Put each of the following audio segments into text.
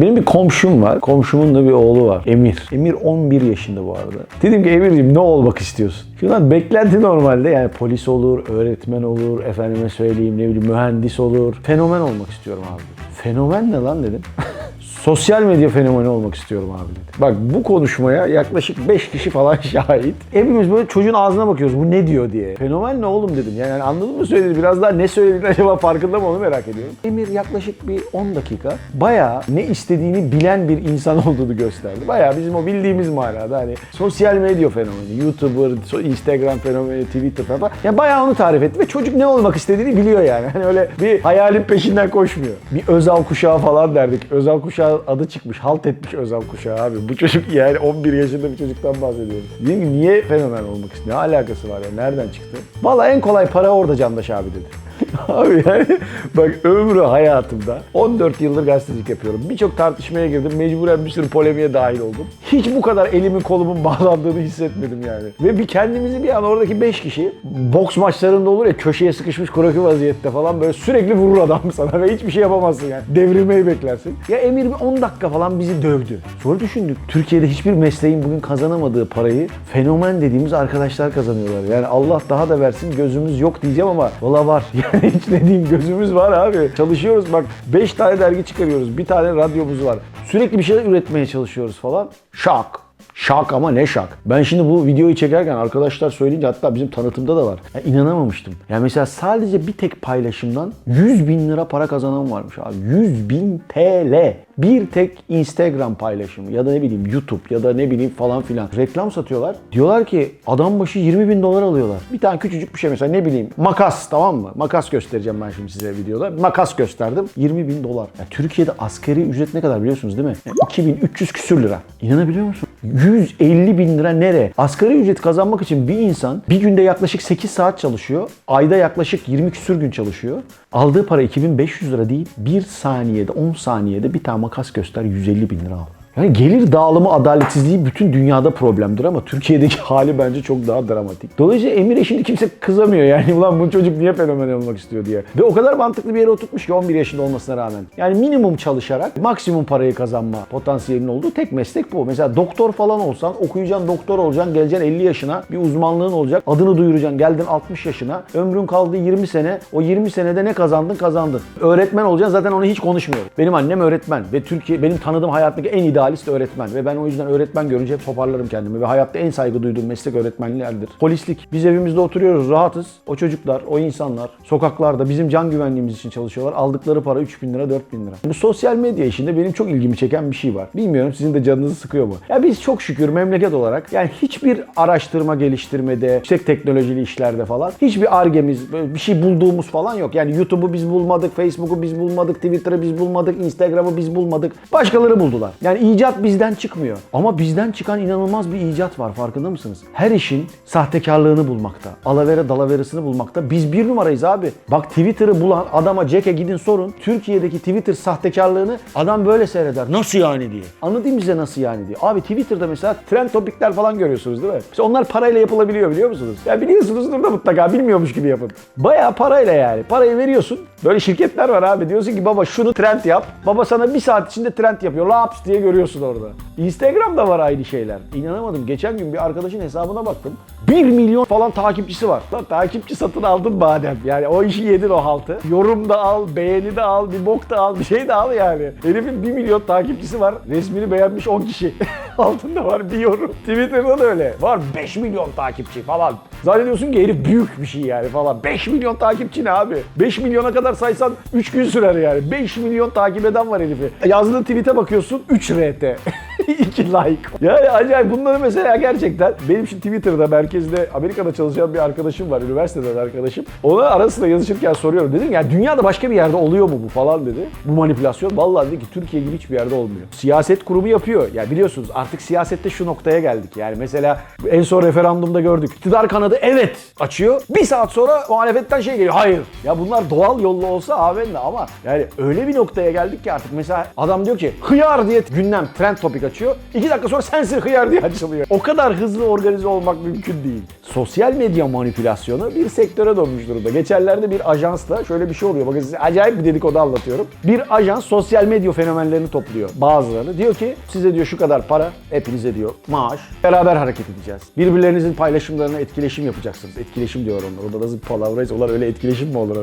Benim bir komşum var. Komşumun da bir oğlu var. Emir. Emir 11 yaşında bu arada. Dedim ki Emir'ciğim ne olmak istiyorsun? Lan beklenti normalde yani polis olur, öğretmen olur, efendime söyleyeyim ne bileyim mühendis olur. Fenomen olmak istiyorum abi. Fenomen ne lan dedim. Sosyal medya fenomeni olmak istiyorum abi dedi. Bak bu konuşmaya yaklaşık 5 kişi falan şahit. Hepimiz böyle çocuğun ağzına bakıyoruz bu ne diyor diye. Fenomen ne oğlum dedim. Yani anladın mı söyledi? Biraz daha ne söylediğini acaba farkında mı onu merak ediyorum. Emir yaklaşık bir 10 dakika bayağı ne istediğini bilen bir insan olduğunu gösterdi. Bayağı bizim o bildiğimiz manada hani sosyal medya fenomeni, YouTuber, Instagram fenomeni, Twitter falan. Yani bayağı onu tarif etti ve çocuk ne olmak istediğini biliyor yani. Hani öyle bir hayalin peşinden koşmuyor. Bir özel kuşağı falan derdik. Özel kuşağı adı çıkmış. Halt etmiş özel kuşağı abi. Bu çocuk yani 11 yaşında bir çocuktan bahsediyoruz. Dedim ki niye fenomen olmak istiyor? Ne alakası var ya? Nereden çıktı? Vallahi en kolay para orada Candaş abi dedi. Abi yani bak ömrü hayatımda 14 yıldır gazetecilik yapıyorum. Birçok tartışmaya girdim. Mecburen bir sürü polemiğe dahil oldum. Hiç bu kadar elimin kolumun bağlandığını hissetmedim yani. Ve bir kendimizi bir an oradaki 5 kişi boks maçlarında olur ya köşeye sıkışmış kroki vaziyette falan böyle sürekli vurur adam sana ve hiçbir şey yapamazsın yani. Devrilmeyi beklersin. Ya Emir bir 10 dakika falan bizi dövdü. Sonra düşündük. Türkiye'de hiçbir mesleğin bugün kazanamadığı parayı fenomen dediğimiz arkadaşlar kazanıyorlar. Yani Allah daha da versin gözümüz yok diyeceğim ama valla var. Yani hiç ne diyeyim gözümüz var abi. Çalışıyoruz bak 5 tane dergi çıkarıyoruz. Bir tane radyomuz var. Sürekli bir şeyler üretmeye çalışıyoruz falan. Şak. Şak ama ne şak. Ben şimdi bu videoyu çekerken arkadaşlar söyleyince hatta bizim tanıtımda da var. Ya inanamamıştım. Yani mesela sadece bir tek paylaşımdan 100 bin lira para kazanan varmış abi. 100 bin TL. Bir tek Instagram paylaşımı ya da ne bileyim YouTube ya da ne bileyim falan filan. Reklam satıyorlar. Diyorlar ki adam başı 20 bin dolar alıyorlar. Bir tane küçücük bir şey mesela ne bileyim makas tamam mı? Makas göstereceğim ben şimdi size videoda. Makas gösterdim. 20 bin dolar. Ya Türkiye'de askeri ücret ne kadar biliyorsunuz değil mi? Ya 2300 küsür lira. İnanabiliyor musun? 150 bin lira nere? Asgari ücret kazanmak için bir insan bir günde yaklaşık 8 saat çalışıyor. Ayda yaklaşık 20 küsür gün çalışıyor. Aldığı para 2500 lira değil. Bir saniyede 10 saniyede bir tane makas göster 150 bin lira al. Yani gelir dağılımı adaletsizliği bütün dünyada problemdir ama Türkiye'deki hali bence çok daha dramatik. Dolayısıyla Emir'e şimdi kimse kızamıyor yani ulan bu çocuk niye fenomen olmak istiyor diye. Ve o kadar mantıklı bir yere oturtmuş ki 11 yaşında olmasına rağmen. Yani minimum çalışarak maksimum parayı kazanma potansiyelinin olduğu tek meslek bu. Mesela doktor falan olsan okuyacaksın doktor olacaksın geleceksin 50 yaşına bir uzmanlığın olacak adını duyuracaksın geldin 60 yaşına ömrün kaldı 20 sene o 20 senede ne kazandın kazandın. Öğretmen olacaksın zaten onu hiç konuşmuyorum. Benim annem öğretmen ve Türkiye benim tanıdığım hayattaki en idealist öğretmen ve ben o yüzden öğretmen görünce hep toparlarım kendimi ve hayatta en saygı duyduğum meslek öğretmenliğidir. Polislik. Biz evimizde oturuyoruz rahatız. O çocuklar, o insanlar sokaklarda bizim can güvenliğimiz için çalışıyorlar. Aldıkları para 3 bin lira, 4 bin lira. Bu sosyal medya işinde benim çok ilgimi çeken bir şey var. Bilmiyorum sizin de canınızı sıkıyor mu? Ya biz çok şükür memleket olarak yani hiçbir araştırma geliştirmede, yüksek teknolojili işlerde falan hiçbir argemiz, bir şey bulduğumuz falan yok. Yani YouTube'u biz bulmadık, Facebook'u biz bulmadık, Twitter'ı biz bulmadık, Instagram'ı biz bulmadık. Başkaları buldular. Yani icat bizden çıkmıyor. Ama bizden çıkan inanılmaz bir icat var farkında mısınız? Her işin sahtekarlığını bulmakta, alavere dalaveresini bulmakta. Biz bir numarayız abi. Bak Twitter'ı bulan adama Jack'e gidin sorun. Türkiye'deki Twitter sahtekarlığını adam böyle seyreder. Nasıl yani diye. Anlatayım size nasıl yani diye. Abi Twitter'da mesela trend topikler falan görüyorsunuz değil mi? Mesela onlar parayla yapılabiliyor biliyor musunuz? Ya biliyorsunuzdur da mutlaka bilmiyormuş gibi yapın. Bayağı parayla yani. Parayı veriyorsun. Böyle şirketler var abi. Diyorsun ki baba şunu trend yap. Baba sana bir saat içinde trend yapıyor. Laps diye görüyorsun orada. Instagram'da var aynı şeyler. İnanamadım. Geçen gün bir arkadaşın hesabına baktım. 1 milyon falan takipçisi var. Lan takipçi satın aldın madem. Yani o işi yedin o haltı. Yorum da al, beğeni de al, bir bok da al, bir şey de al yani. Herifin 1 milyon takipçisi var. Resmini beğenmiş 10 kişi. Altında var bir yorum. Twitter'da da öyle. Var 5 milyon takipçi falan. Zannediyorsun ki herif büyük bir şey yani falan. 5 milyon takipçi ne abi? 5 milyona kadar saysan 3 gün sürer yani. 5 milyon takip eden var herifi. Yazdığı tweet'e bakıyorsun 3 RT. 2 like. Yani acayip bunları mesela gerçekten benim şu Twitter'da merkezde Amerika'da çalışan bir arkadaşım var. Üniversiteden arkadaşım. Ona ara yazışırken soruyorum. Dedim ya dünyada başka bir yerde oluyor mu bu falan dedi. Bu manipülasyon. Vallahi dedi ki Türkiye gibi hiçbir yerde olmuyor. Siyaset kurumu yapıyor. Ya biliyorsunuz Artık siyasette şu noktaya geldik. Yani mesela en son referandumda gördük. İktidar kanadı evet açıyor. Bir saat sonra muhalefetten şey geliyor. Hayır. Ya bunlar doğal yolla olsa amenna ama yani öyle bir noktaya geldik ki artık mesela adam diyor ki hıyar diye gündem trend topik açıyor. İki dakika sonra sensin hıyar diye açılıyor. O kadar hızlı organize olmak mümkün değil. Sosyal medya manipülasyonu bir sektöre dönmüş durumda. Geçenlerde bir ajansla şöyle bir şey oluyor. Bakın size acayip bir dedikodu anlatıyorum. Bir ajans sosyal medya fenomenlerini topluyor bazılarını. Diyor ki size diyor şu kadar para, hepinize diyor maaş. Beraber hareket edeceğiz. Birbirlerinizin paylaşımlarına etkileşim yapacaksınız. Etkileşim diyor onlar. Orada nasıl palavraysa onlar öyle etkileşim mi olur?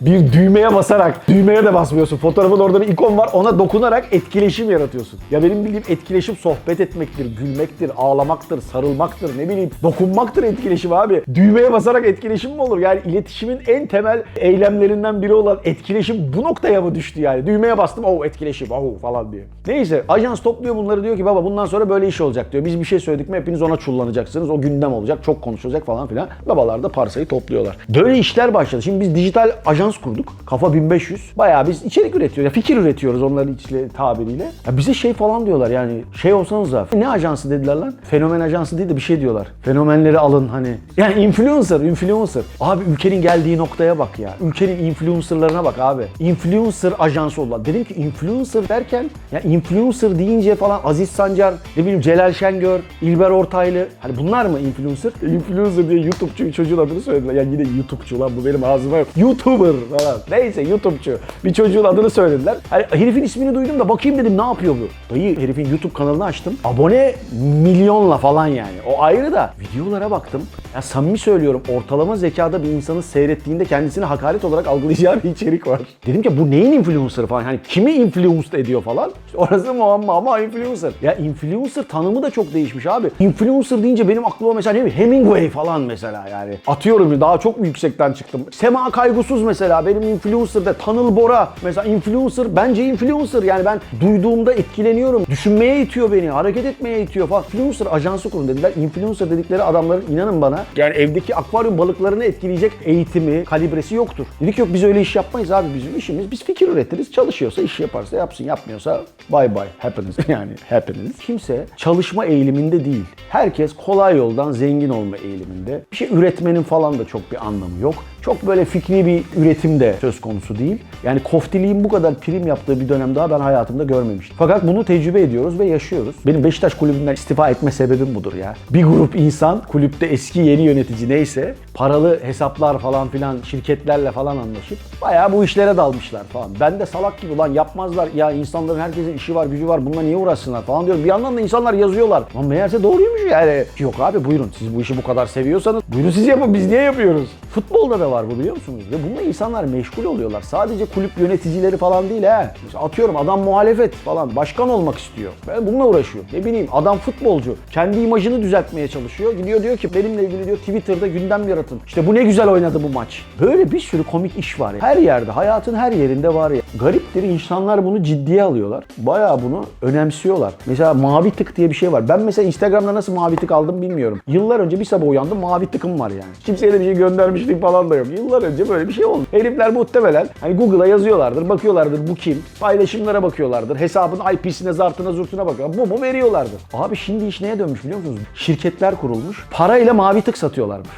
Bir düğmeye basarak, düğmeye de basmıyorsun. Fotoğrafın orada bir ikon var. Ona dokunarak etkileşim yaratıyorsun. Ya benim bildiğim etkileşim sohbet etmektir, gülmektir, ağlamaktır, sarılmaktır, ne bileyim dokunmaktır etkileşim abi. Düğmeye basarak etkileşim mi olur? Yani iletişimin en temel eylemlerinden biri olan etkileşim bu noktaya mı düştü yani? Düğmeye bastım, oh etkileşim, oh falan diye. Neyse ajans topluyor bunları diyor ki baba bundan sonra böyle iş olacak diyor. Biz bir şey söyledik mi hepiniz ona çullanacaksınız. O gündem olacak, çok konuşulacak falan filan. Babalar da parsayı topluyorlar. Böyle işler başladı. Şimdi biz dijital ajans kurduk. Kafa 1500. Bayağı biz içerik üretiyoruz. Ya fikir üretiyoruz onların içli tabiriyle. Ya bize şey falan diyorlar yani şey olsanız da ne ajansı dediler lan? Fenomen ajansı değil de bir şey diyorlar. Fenomenleri alın hani. Yani influencer, influencer. Abi ülkenin geldiği noktaya bak ya. Ülkenin influencerlarına bak abi. Influencer ajansı oldular. Dedim ki influencer derken ya influencer deyince falan Aziz Sancar, ne bileyim Celal Şengör, İlber Ortaylı. Hani bunlar mı influencer? Influencer diye YouTube'cu çocuğun adını söylediler. Ya yine YouTube'cu lan bu benim ağzıma yok. YouTuber falan. Neyse YouTube'cu. Bir çocuğun adını söylediler. Hani herifin ismini duydum da bakayım dedim ne yapıyor bu? Dayı herifin YouTube kanalını açtım. Abone milyonla falan yani. O ayrı da videolara baktım. Ya samimi söylüyorum ortalama zekada bir insanın seyrettiğinde kendisini hakaret olarak algılayacağı bir içerik var. Dedim ki bu neyin influencer falan? Hani kimi influence ediyor falan? İşte orası muamma ama influencer. Ya influencer tanımı da çok değişmiş abi. Influencer deyince benim aklıma mesela ne Hemingway falan mesela yani. Atıyorum daha çok mu yüksekten çıktım. Sema Kaygusuz mesela benim influencer'da Tanıl Bora mesela influencer bence influencer yani ben duyduğumda etkileniyorum. Düşünmeye itiyor beni, hareket etmeye itiyor falan. Influencer ajansı kurun dediler. Influencer dedikleri adamların inanın bana yani evdeki akvaryum balıklarını etkileyecek eğitimi, kalibresi yoktur. Dedik yok biz öyle iş yapmayız abi bizim işimiz. Biz fikir üretiriz. Çalışıyorsa iş yaparsa yapsın. Yapmıyorsa bye bye happiness yani happiness. Kimse çalışma eğiliminde değil. Herkes kolay yoldan zengin olma eğiliminde. Bir şey üretmenin falan da çok bir anlamı yok. Çok böyle fikri bir üretim de söz konusu değil. Yani koftiliğin bu kadar prim yaptığı bir dönem daha ben hayatımda görmemiştim. Fakat bunu tecrübe ediyoruz ve yaşıyoruz. Benim Beşiktaş kulübünden istifa etme sebebim budur ya. Bir grup insan kulüpte eski yeni yönetici neyse paralı hesaplar falan filan şirketlerle falan anlaşıp bayağı bu işlere dalmışlar falan. Ben de salak gibi lan yapmazlar ya insanların herkesin işi var gücü var bununla niye uğraşsınlar falan diyorum. Bir yandan da insanlar yazıyorlar. Ama meğerse doğruymuş yani. Yok abi buyurun siz bu işi bu kadar seviyorsanız buyurun siz yapın biz niye yapıyoruz? Futbolda da var bu biliyor musunuz? Ve bununla insanlar meşgul oluyorlar. Sadece kulüp yöneticileri falan değil he. Mesela atıyorum adam muhalefet falan başkan olmak istiyor. Ben bununla uğraşıyor. Ne bileyim adam futbolcu. Kendi imajını düzeltmeye çalışıyor. Gidiyor diyor ki benimle ilgili diyor Twitter'da gündem yaratın. İşte bu ne güzel oynadı bu maç. Böyle bir sürü komik iş var. ya. Her yerde, hayatın her yerinde var ya. Gariptir insanlar bunu ciddiye alıyorlar. Bayağı bunu önemsiyorlar. Mesela mavi tık diye bir şey var. Ben mesela Instagram'da nasıl mavi tık aldım bilmiyorum. Yıllar önce bir sabah uyandım mavi tıkım var yani. Kimseye de bir şey göndermişliğim falan da yok. Yıllar önce böyle bir şey oldu. Herifler muhtemelen hani Google'a yazıyorlardır, bakıyorlardır bu kim? Paylaşımlara bakıyorlardır. Hesabın IP'sine, zartına, zurtuna bakıyorlar. Bu mu veriyorlardır. Abi şimdi iş neye dönmüş biliyor musunuz? Şirketler kurulmuş. Parayla mavi tık satıyorlarmış.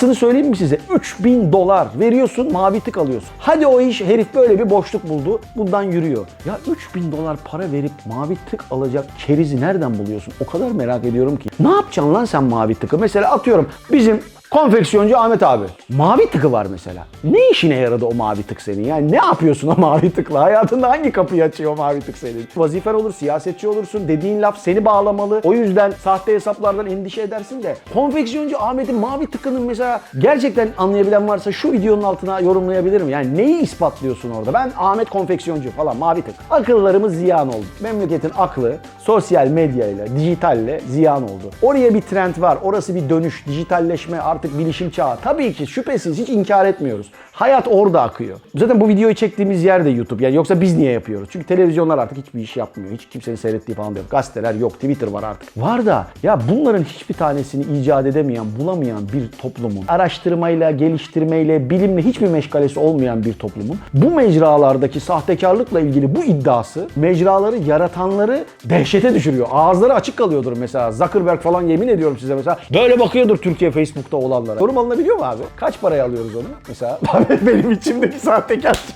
Dahasını söyleyeyim mi size? 3000 dolar veriyorsun mavi tık alıyorsun. Hadi o iş herif böyle bir boşluk buldu. Bundan yürüyor. Ya 3000 dolar para verip mavi tık alacak kerizi nereden buluyorsun? O kadar merak ediyorum ki. Ne yapacaksın lan sen mavi tıkı? Mesela atıyorum bizim Konfeksiyoncu Ahmet abi. Mavi tıkı var mesela. Ne işine yaradı o mavi tık senin? Yani ne yapıyorsun o mavi tıkla? Hayatında hangi kapıyı açıyor o mavi tık senin? Vazifen olur, siyasetçi olursun. Dediğin laf seni bağlamalı. O yüzden sahte hesaplardan endişe edersin de. Konfeksiyoncu Ahmet'in mavi tıkının mesela gerçekten anlayabilen varsa şu videonun altına yorumlayabilir mi? Yani neyi ispatlıyorsun orada? Ben Ahmet konfeksiyoncu falan mavi tık. Akıllarımız ziyan oldu. Memleketin aklı sosyal medyayla, dijitalle ziyan oldu. Oraya bir trend var. Orası bir dönüş, dijitalleşme, artık artık bilişim çağı. Tabii ki şüphesiz hiç inkar etmiyoruz. Hayat orada akıyor. Zaten bu videoyu çektiğimiz yer de YouTube. Yani yoksa biz niye yapıyoruz? Çünkü televizyonlar artık hiçbir iş yapmıyor. Hiç kimsenin seyrettiği falan yok. Gazeteler yok, Twitter var artık. Var da ya bunların hiçbir tanesini icat edemeyen, bulamayan bir toplumun, araştırmayla, geliştirmeyle, bilimle hiçbir meşgalesi olmayan bir toplumun bu mecralardaki sahtekarlıkla ilgili bu iddiası mecraları yaratanları dehşete düşürüyor. Ağızları açık kalıyordur mesela. Zuckerberg falan yemin ediyorum size mesela. Böyle bakıyordur Türkiye Facebook'ta olanlara. Yorum alınabiliyor mu abi? Kaç paraya alıyoruz onu? Mesela benim içimdeki sahtekar.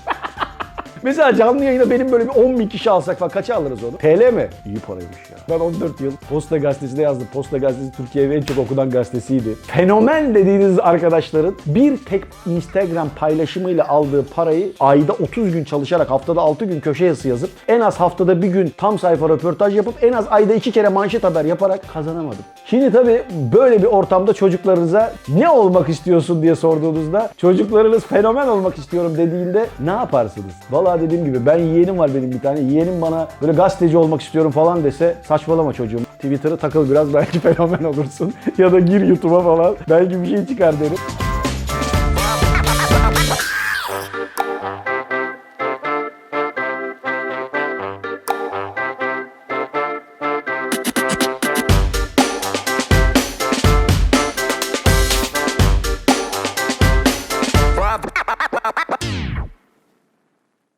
Mesela canlı yayına benim böyle bir 10 bin kişi alsak falan kaça alırız onu? TL mi? İyi paraymış ya. Ben 14 yıl Posta Gazetesi'nde yazdım. Posta Gazetesi Türkiye'nin en çok okunan gazetesiydi. Fenomen dediğiniz arkadaşların bir tek Instagram paylaşımıyla aldığı parayı ayda 30 gün çalışarak haftada 6 gün köşe yazısı yazıp en az haftada bir gün tam sayfa röportaj yapıp en az ayda 2 kere manşet haber yaparak kazanamadım. Şimdi tabii böyle bir ortamda çocuklarınıza ne olmak istiyorsun diye sorduğunuzda çocuklarınız fenomen olmak istiyorum dediğinde ne yaparsınız? Vallahi dediğim gibi ben yeğenim var benim bir tane. Yeğenim bana böyle gazeteci olmak istiyorum falan dese saçmalama çocuğum. Twitter'a takıl biraz belki fenomen olursun. ya da gir YouTube'a falan belki bir şey çıkar derim.